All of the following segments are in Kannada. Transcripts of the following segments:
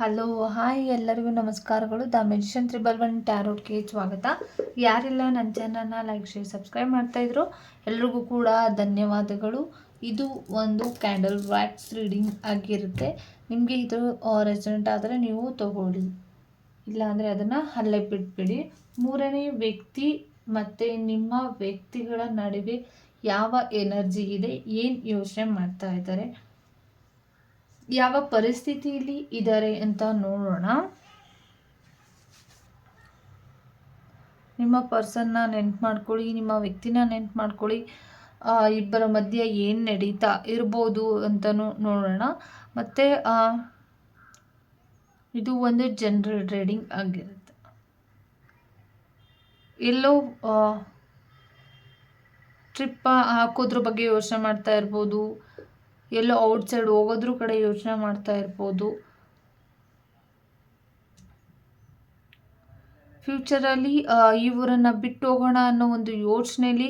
ಹಲೋ, ಹಾಯ್ ಎಲ್ಲರಿಗೂ ನಮಸ್ಕಾರಗಳು. ದ ಮೆಡಿಷನ್ ತ್ರಿಬಲ್ ಒನ್ ಟ್ಯಾರೋಟ್ಗೆ ಸ್ವಾಗತ. ಯಾರೆಲ್ಲ, ನನ್ನ ಚಾನಲ್ನ ಲೈಕ್, ಶೇರ್, ಸಬ್ಸ್ಕ್ರೈಬ್ ಮಾಡ್ತಾಯಿದ್ರು ಎಲ್ರಿಗೂ ಕೂಡ ಧನ್ಯವಾದಗಳು. ಇದು ಒಂದು ಕ್ಯಾಂಡಲ್ ವ್ಯಾಕ್ಸ್ ರೀಡಿಂಗ್ ಆಗಿರುತ್ತೆ. ನಿಮಗೆ ಇದು ರೆಸೆಂಟ್ ಆದರೆ ನೀವು ತಗೊಳ್ಳಿ. ಇಲ್ಲಾಂದರೆ ಅದನ್ನು ಅಲ್ಲೇ ಬಿಟ್ಬಿಡಿ. ಮೂರನೇ ವ್ಯಕ್ತಿ ಮತ್ತು ನಿಮ್ಮ ವ್ಯಕ್ತಿಗಳ ನಡುವೆ ಯಾವ ಎನರ್ಜಿ ಇದೆ, ಏನು ಯೋಚನೆ ಮಾಡ್ತಾ ಇದ್ದಾರೆ? ಯಾವ ಪರಿಸ್ಥಿತಿಯಲ್ಲಿ ಇದ್ದಾರೆ ಅಂತ ನೋಡೋಣ. ನಿಮ್ಮ ಪರ್ಸನ್ನ ನೆನ್ಪು ಮಾಡ್ಕೊಳ್ಳಿ, ನಿಮ್ಮ ವ್ಯಕ್ತಿನ ನೆನ್ಪು ಮಾಡ್ಕೊಳ್ಳಿ. ಇಬ್ಬರ ಮಧ್ಯೆ ಏನು ನಡೀತಾ ಇರ್ಬೋದು ಅಂತಲೂ ನೋಡೋಣ. ಮತ್ತು ಇದು ಒಂದು ಜನರಲ್ ರೀಡಿಂಗ್ ಆಗಿರುತ್ತೆ. ಎಲ್ಲೋ ಟ್ರಿಪ್ ಹಾಕೋದ್ರ ಬಗ್ಗೆ ಯೋಚನೆ ಮಾಡ್ತಾ ಇರ್ಬೋದು. ಎಲ್ಲೋ ಔಟ್ ಸೈಡ್ ಹೋಗೋದ್ರ ಕಡೆ ಯೋಚನೆ ಮಾಡ್ತಾ ಇರ್ಬೋದು. ಫ್ಯೂಚರಲ್ಲಿ ಈ ಊರನ್ನು ಬಿಟ್ಟು ಹೋಗೋಣ ಅನ್ನೋ ಒಂದು ಯೋಚನೆಯಲ್ಲಿ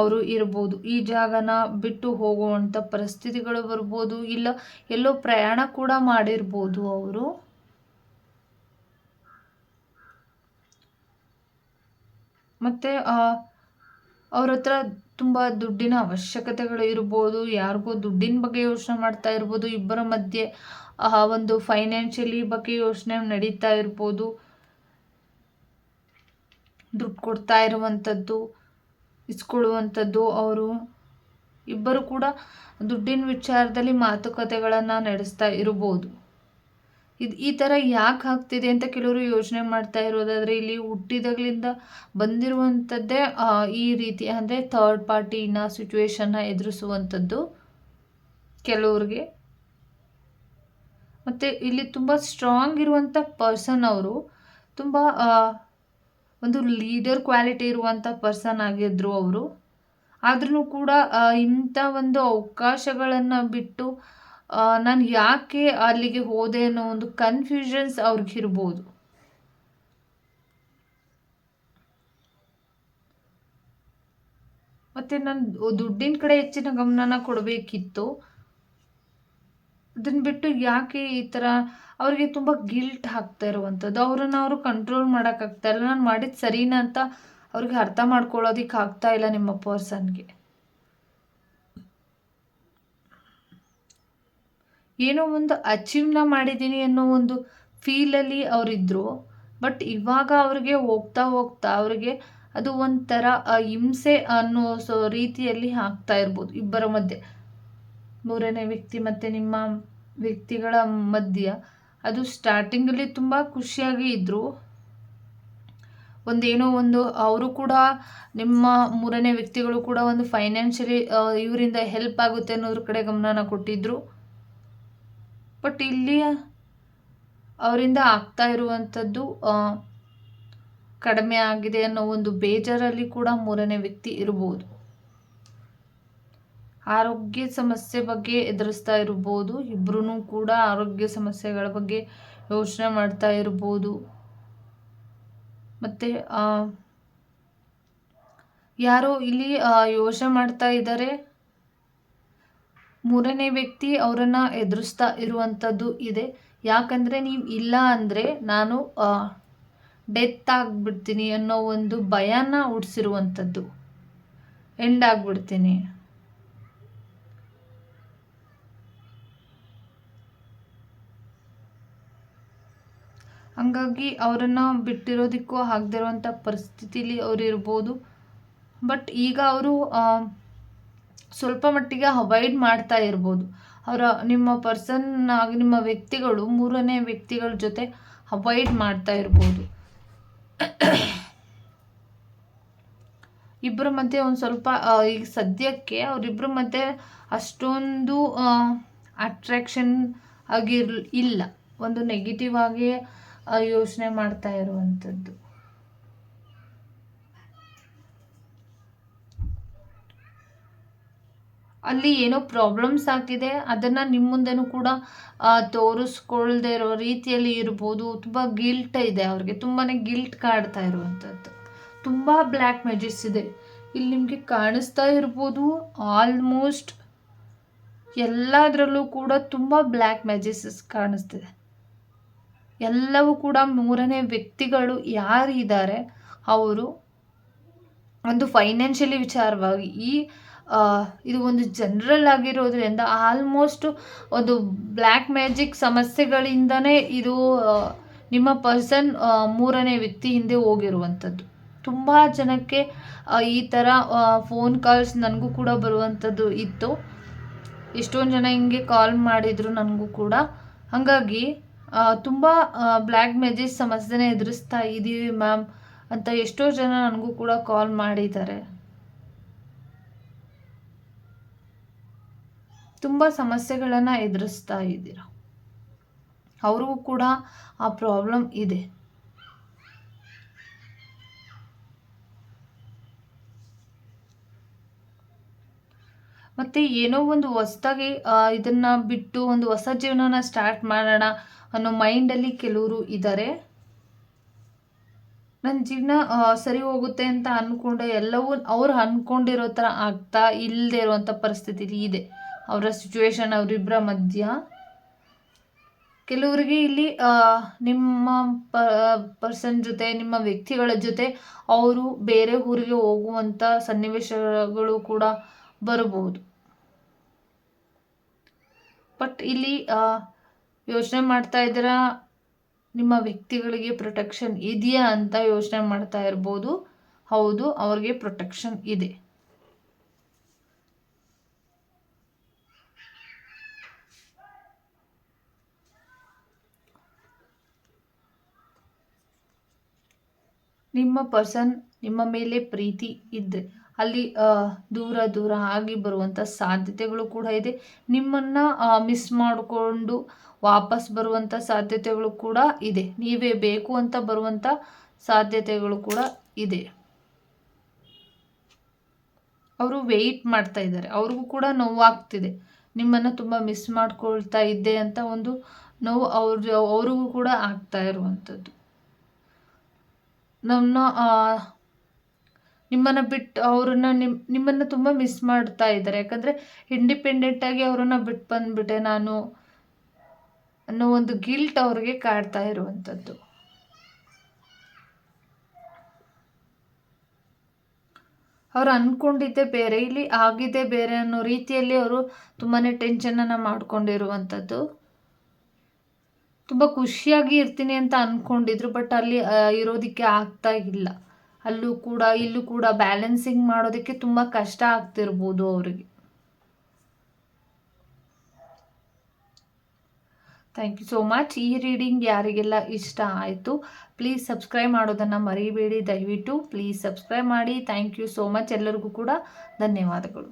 ಅವರು ಇರ್ಬೋದು. ಈ ಜಾಗನ ಬಿಟ್ಟು ಹೋಗುವಂಥ ಪರಿಸ್ಥಿತಿಗಳು ಬರ್ಬೋದು, ಇಲ್ಲ ಎಲ್ಲೋ ಪ್ರಯಾಣ ಕೂಡ ಮಾಡಿರ್ಬೋದು ಅವರು. ಮತ್ತು ಅವ್ರ ಹತ್ರ ತುಂಬ ದುಡ್ಡಿನ ಅವಶ್ಯಕತೆಗಳು ಇರ್ಬೋದು, ಯಾರಿಗೋ ದುಡ್ಡಿನ ಬಗ್ಗೆ ಯೋಚನೆ ಮಾಡ್ತಾ ಇರ್ಬೋದು, ಇಬ್ಬರ ಮಧ್ಯೆ ಒಂದು ಫೈನಾನ್ಷಿಯಲಿ ಬಗ್ಗೆ ಯೋಚನೆ ನಡೀತಾ ಇರ್ಬೋದು. ದುಡ್ಡು ಕೊಡ್ತಾ ಇರುವಂಥದ್ದು ಇಸ್ಕೊಳ್ಳುವಂಥದ್ದು ಅವರು ಇಬ್ಬರು ಕೂಡ ದುಡ್ಡಿನ ವಿಚಾರದಲ್ಲಿ ಮಾತುಕತೆಗಳನ್ನು ನಡೆಸ್ತಾ ಇರ್ಬೋದು. ಇದು ಈ ಥರ ಯಾಕೆ ಆಗ್ತಿದೆ ಅಂತ ಕೆಲವರು ಯೋಚನೆ ಮಾಡ್ತಾ ಇರೋದಾದರೆ ಇಲ್ಲಿ ಹುಟ್ಟಿದಾಗಲಿಂದ ಬಂದಿರುವಂಥದ್ದೇ ಈ ರೀತಿ ಅಂದರೆ ಥರ್ಡ್ ಪಾರ್ಟಿನ ಸಿಚುವೇಶನ್ನ ಎದುರಿಸುವಂಥದ್ದು ಕೆಲವ್ರಿಗೆ. ಮತ್ತು ಇಲ್ಲಿ ತುಂಬ ಸ್ಟ್ರಾಂಗ್ ಇರುವಂಥ ಪರ್ಸನ್ ಅವರು ತುಂಬ ಒಂದು ಲೀಡರ್ ಕ್ವಾಲಿಟಿ ಇರುವಂಥ ಪರ್ಸನ್ ಆಗಿದ್ರು ಅವರು. ಆದ್ರೂ ಕೂಡ ಇಂಥ ಒಂದು ಅವಕಾಶಗಳನ್ನು ಬಿಟ್ಟು ನಾನು ಯಾಕೆ ಅಲ್ಲಿಗೆ ಹೋದೆ ಅನ್ನೋ ಒಂದು ಕನ್ಫ್ಯೂಷನ್ಸ್ ಅವ್ರಿಗಿರ್ಬೋದು ಮತ್ತೆ ನಾನು ದುಡ್ಡಿನ ಕಡೆ ಹೆಚ್ಚಿನ ಗಮನನ ಕೊಡಬೇಕಿತ್ತು. ಅದನ್ನು ಬಿಟ್ಟು ಯಾಕೆ ಈ ಥರ ಅವ್ರಿಗೆ ತುಂಬ ಗಿಲ್ಟ್ ಆಗ್ತಾ ಇರುವಂಥದ್ದು ಅವರನ್ನು ಅವರು ಕಂಟ್ರೋಲ್ ಮಾಡೋಕ್ಕಾಗ್ತಾ ಇಲ್ಲ. ನಾನು ಮಾಡಿದ್ದು ಸರಿನಾ ಅಂತ ಅವ್ರಿಗೆ ಅರ್ಥ ಮಾಡ್ಕೊಳ್ಳೋದಕ್ಕೆ ಆಗ್ತಾ ಇಲ್ಲ ನಿಮ್ಮ ಪರ್ಸನ್ಗೆ ಏನೋ ಒಂದು ಅಚೀವ್ನ ಮಾಡಿದ್ದೀನಿ ಅನ್ನೋ ಒಂದು ಫೀಲಲ್ಲಿ ಅವರಿದ್ದರು ಬಟ್ ಇವಾಗ ಅವ್ರಿಗೆ ಹೋಗ್ತಾ ಹೋಗ್ತಾ ಅವ್ರಿಗೆ ಅದು ಒಂಥರ ಹಿಂಸೆ ಅನ್ನೋ ಸೊ ರೀತಿಯಲ್ಲಿ ಆಗ್ತಾ ಇರ್ಬೋದು ಇಬ್ಬರ ಮಧ್ಯೆ. ಮೂರನೇ ವ್ಯಕ್ತಿ ಮತ್ತು ನಿಮ್ಮ ವ್ಯಕ್ತಿಗಳ ಮಧ್ಯ ಅದು ಸ್ಟಾರ್ಟಿಂಗಲ್ಲಿ ತುಂಬ ಖುಷಿಯಾಗಿ ಇದ್ದರು ಒಂದೇನೋ ಒಂದು ಅವರು ಕೂಡ ನಿಮ್ಮ ಮೂರನೇ ವ್ಯಕ್ತಿಗಳು ಕೂಡ ಒಂದು ಫೈನಾನ್ಷಿಯಲಿ ಇವರಿಂದ ಹೆಲ್ಪ್ ಆಗುತ್ತೆ ಅನ್ನೋದ್ರ ಕಡೆ ಗಮನನ ಕೊಟ್ಟಿದ್ದರು ಬಟ್ ಇಲ್ಲಿ ಅವರಿಂದ ಆಗ್ತಾ ಇರುವಂಥದ್ದು ಕಡಿಮೆ ಆಗಿದೆ ಅನ್ನೋ ಒಂದು ಬೇಜಾರಲ್ಲಿ ಕೂಡ ಮೂರನೇ ವ್ಯಕ್ತಿ ಇರ್ಬೋದು. ಆರೋಗ್ಯ ಸಮಸ್ಯೆ ಬಗ್ಗೆ ಎದುರಿಸ್ತಾ ಇರ್ಬೋದು. ಇಬ್ಬರೂ ಕೂಡ ಆರೋಗ್ಯ ಸಮಸ್ಯೆಗಳ ಬಗ್ಗೆ ಯೋಚನೆ ಮಾಡ್ತಾ ಇರ್ಬೋದು. ಮತ್ತು ಯಾರೋ ಇಲ್ಲಿ ಯೋಚನೆ ಮಾಡ್ತಾ ಇದ್ದಾರೆ. ಮೂರನೇ ವ್ಯಕ್ತಿ ಅವರನ್ನು ಎದುರಿಸ್ತಾ ಇರುವಂಥದ್ದು ಇದೆ. ಯಾಕಂದರೆ ನೀವು ಇಲ್ಲ ಅಂದರೆ ನಾನು ಡೆತ್ ಆಗಿಬಿಡ್ತೀನಿ ಅನ್ನೋ ಒಂದು ಭಯನ ಹುಡ್ಸಿರುವಂಥದ್ದು ಎಂಡ್ ಆಗಿಬಿಡ್ತೀನಿ. ಹಂಗಾಗಿ ಅವರನ್ನು ಬಿಟ್ಟಿರೋದಕ್ಕೂ ಆಗದಿರುವಂಥ ಪರಿಸ್ಥಿತಿಲಿ ಅವರು ಇರ್ಬೋದು ಬಟ್ ಈಗ ಅವರು ಸ್ವಲ್ಪ ಮಟ್ಟಿಗೆ ಅವಾಯ್ಡ್ ಮಾಡ್ತಾ ಇರ್ಬೋದು. ಅವರ ನಿಮ್ಮ ಪರ್ಸನ್ ಆಗಿ ನಿಮ್ಮ ವ್ಯಕ್ತಿಗಳು ಮೂರನೇ ವ್ಯಕ್ತಿಗಳ ಜೊತೆ ಅವಾಯ್ಡ್ ಮಾಡ್ತಾ ಇರ್ಬೋದು. ಇಬ್ಬರ ಮಧ್ಯೆ ಒಂದು ಸ್ವಲ್ಪ ಈಗ ಸದ್ಯಕ್ಕೆ ಅವರಿಬ್ಬರ ಮಧ್ಯೆ ಅಷ್ಟೊಂದು ಅಟ್ರಾಕ್ಷನ್ ಆಗಿರ್ ಇಲ್ಲ. ಒಂದು ನೆಗೆಟಿವ್ ಆಗಿ ಯೋಚನೆ ಮಾಡ್ತಾ ಇರುವಂಥದ್ದು ಅಲ್ಲಿ ಏನೋ ಪ್ರಾಬ್ಲಮ್ಸ್ ಆಗ್ತಿದೆ. ಅದನ್ನು ನಿಮ್ಮ ಮುಂದೆನೂ ಕೂಡ ತೋರಿಸ್ಕೊಳ್ದೇ ಇರೋ ರೀತಿಯಲ್ಲಿ ಇರ್ಬೋದು. ತುಂಬ ಗಿಲ್ಟ್ ಇದೆ ಅವ್ರಿಗೆ. ತುಂಬಾ ಗಿಲ್ಟ್ ಕಾಡ್ತಾ ಇರುವಂಥದ್ದು. ತುಂಬ ಬ್ಲ್ಯಾಕ್ ಮ್ಯಾಜಿಕ್ಸ್ ಇದೆ. ಇಲ್ಲಿ ನಿಮಗೆ ಕಾಣಿಸ್ತಾ ಇರ್ಬೋದು. ಆಲ್ಮೋಸ್ಟ್ ಎಲ್ಲದರಲ್ಲೂ ಕೂಡ ತುಂಬ ಬ್ಲ್ಯಾಕ್ ಮ್ಯಾಜಿಕ್ಸ್ ಕಾಣಿಸ್ತಿದೆ. ಎಲ್ಲವೂ ಕೂಡ ಮೂರನೇ ವ್ಯಕ್ತಿಗಳು ಯಾರಿದ್ದಾರೆ? ಅವರು ಒಂದು ಫೈನಾನ್ಷಿಯಲಿ ವಿಚಾರವಾಗಿ ಈ ಇದು ಒಂದು ಜನರಲ್ ಆಗಿರೋದ್ರಿಂದ ಆಲ್ಮೋಸ್ಟ್ ಒಂದು ಬ್ಲ್ಯಾಕ್ ಮ್ಯಾಜಿಕ್ ಸಮಸ್ಯೆಗಳಿಂದನೇ ಇದು ನಿಮ್ಮ ಪರ್ಸನ್ ಮೂರನೇ ವ್ಯಕ್ತಿ ಹಿಂದೆ ಹೋಗಿರುವಂಥದ್ದು. ತುಂಬ ಜನಕ್ಕೆ ಈ ಥರ ಫೋನ್ ಕಾಲ್ಸ್ ನನಗೂ ಕೂಡ ಬರುವಂಥದ್ದು ಇತ್ತು. ಎಷ್ಟೊಂದು ಜನ ಹಿಂಗೆ ಕಾಲ್ ಮಾಡಿದರು ನನಗೂ ಕೂಡ. ಹಾಗಾಗಿ ತುಂಬ ಬ್ಲ್ಯಾಕ್ ಮ್ಯಾಜಿಕ್ ಸಮಸ್ಯೆನೇ ಎದುರಿಸ್ತಾ ಇದ್ದೀವಿ ಮ್ಯಾಮ್ ಅಂತ ಎಷ್ಟೋ ಜನ ನನಗೂ ಕೂಡ ಕಾಲ್ ಮಾಡಿದ್ದಾರೆ. ತುಂಬ ಸಮಸ್ಯೆಗಳನ್ನು ಎದುರಿಸ್ತಾ ಇದ್ದೀರ? ಅವ್ರಿಗೂ ಕೂಡ ಆ ಪ್ರಾಬ್ಲಮ್ ಇದೆ. ಮತ್ತು ಏನೋ ಒಂದು ಹೊಸ್ದಾಗಿ ಇದನ್ನ ಬಿಟ್ಟು ಒಂದು ಹೊಸ ಜೀವನನ ಸ್ಟಾರ್ಟ್ ಮಾಡೋಣ ಅನ್ನೋ ಮೈಂಡಲ್ಲಿ ಕೆಲವರು ಇದ್ದಾರೆ ನನ್ನ ಜೀವನ ಸರಿ ಹೋಗುತ್ತೆ ಅಂತ ಅಂದ್ಕೊಂಡೆ ಎಲ್ಲವೂ, ಅವ್ರು ಅಂದ್ಕೊಂಡಿರೋ ಥರ ಆಗ್ತಾ ಇಲ್ಲದೆ ಇರುವಂಥ ಪರಿಸ್ಥಿತಿ ಇದೆ. ಅವರ ಸಿಚುವೇಶನ್ ಅವರಿಬ್ಬರ ಮಧ್ಯ. ಕೆಲವರಿಗೆ ಇಲ್ಲಿ ನಿಮ್ಮ ಪರ್ಸನ್ ಜೊತೆ, ನಿಮ್ಮ ವ್ಯಕ್ತಿಗಳ ಜೊತೆ ಅವರು ಬೇರೆ ಊರಿಗೆ ಹೋಗುವಂಥ ಸನ್ನಿವೇಶಗಳು ಕೂಡ ಬರಬಹುದು. ಬಟ್ ಇಲ್ಲಿ ಯೋಚನೆ ಮಾಡ್ತಾ ಇದ್ದೀರಾ, ನಿಮ್ಮ ವ್ಯಕ್ತಿಗಳಿಗೆ ಪ್ರೊಟೆಕ್ಷನ್ ಇದೆಯಾ ಅಂತ ಯೋಚನೆ ಮಾಡ್ತಾ ಇರ್ಬೋದು. ಹೌದು, ಅವ್ರಿಗೆ ಪ್ರೊಟೆಕ್ಷನ್ ಇದೆ. ನಿಮ್ಮ ಪರ್ಸನ್ ನಿಮ್ಮ ಮೇಲೆ ಪ್ರೀತಿ ಇದ್ದರೆ ಅಲ್ಲಿ ದೂರ ದೂರ ಆಗಿ ಬರುವಂಥ ಸಾಧ್ಯತೆಗಳು ಕೂಡ ಇದೆ. ನಿಮ್ಮನ್ನು ಮಿಸ್ ಮಾಡಿಕೊಂಡು ವಾಪಸ್ ಬರುವಂಥ ಸಾಧ್ಯತೆಗಳು ಕೂಡ ಇದೆ. ನೀವೇ ಬೇಕು ಅಂತ ಬರುವಂಥ ಸಾಧ್ಯತೆಗಳು ಕೂಡ ಇದೆ. ಅವರು ವೆಯ್ಟ್ ಮಾಡ್ತಾ ಇದ್ದಾರೆ. ಅವ್ರಿಗೂ ಕೂಡ ನೋವಾಗ್ತಿದೆ. ನಿಮ್ಮನ್ನು ತುಂಬ ಮಿಸ್ ಮಾಡ್ಕೊಳ್ತಾ ಇದ್ದೆ ಅಂತ ಒಂದು ನೋವು ಅವ್ರ ಅವ್ರಿಗೂ ಕೂಡ ಆಗ್ತಾ ಇರುವಂಥದ್ದು ನನ್ನ ನಿಮ್ಮನ್ನು ಬಿಟ್ಟು ಅವ್ರನ್ನ ನಿಮ್ಮ ನಿಮ್ಮನ್ನು ತುಂಬ ಮಿಸ್ ಮಾಡ್ತಾ ಇದ್ದಾರೆ. ಯಾಕಂದರೆ ಇಂಡಿಪೆಂಡೆಂಟಾಗಿ ಅವರನ್ನು ಬಿಟ್ಟು ಬಂದುಬಿಟ್ಟೆ ನಾನು ಅನ್ನೋ ಒಂದು ಗಿಲ್ಟ್ ಅವ್ರಿಗೆ ಕಾಡ್ತಾ ಇರುವಂಥದ್ದು. ಅವ್ರು ಅಂದ್ಕೊಂಡಿದ್ದೆ ಬೇರೆ, ಇಲ್ಲಿ ಆಗಿದೆ ಬೇರೆ ಅನ್ನೋ ರೀತಿಯಲ್ಲಿ ಅವರು ತುಂಬಾ ಟೆನ್ಷನನ್ನು ಮಾಡ್ಕೊಂಡಿರುವಂಥದ್ದು. ತುಂಬ ಖುಷಿಯಾಗಿ ಇರ್ತೀನಿ ಅಂತ ಅಂದ್ಕೊಂಡಿದ್ರು ಬಟ್ ಅಲ್ಲಿ ಇರೋದಕ್ಕೆ ಆಗ್ತಾ ಇಲ್ಲ. ಅಲ್ಲೂ ಕೂಡ, ಇಲ್ಲೂ ಕೂಡ ಬ್ಯಾಲೆನ್ಸಿಂಗ್ ಮಾಡೋದಕ್ಕೆ ತುಂಬ ಕಷ್ಟ ಆಗ್ತಿರ್ಬೋದು ಅವರಿಗೆ. ಥ್ಯಾಂಕ್ ಯು ಸೋ ಮಚ್ ಈ ರೀಡಿಂಗ್ ಯಾರಿಗೆಲ್ಲ ಇಷ್ಟ ಆಯಿತು ಪ್ಲೀಸ್ ಸಬ್ಸ್ಕ್ರೈಬ್ ಮಾಡೋದನ್ನು ಮರಿಬೇಡಿ. ದಯವಿಟ್ಟು ಪ್ಲೀಸ್ ಸಬ್ಸ್ಕ್ರೈಬ್ ಮಾಡಿ. ಥ್ಯಾಂಕ್ ಯು ಸೋ ಮಚ್ ಎಲ್ಲರಿಗೂ ಕೂಡ ಧನ್ಯವಾದಗಳು.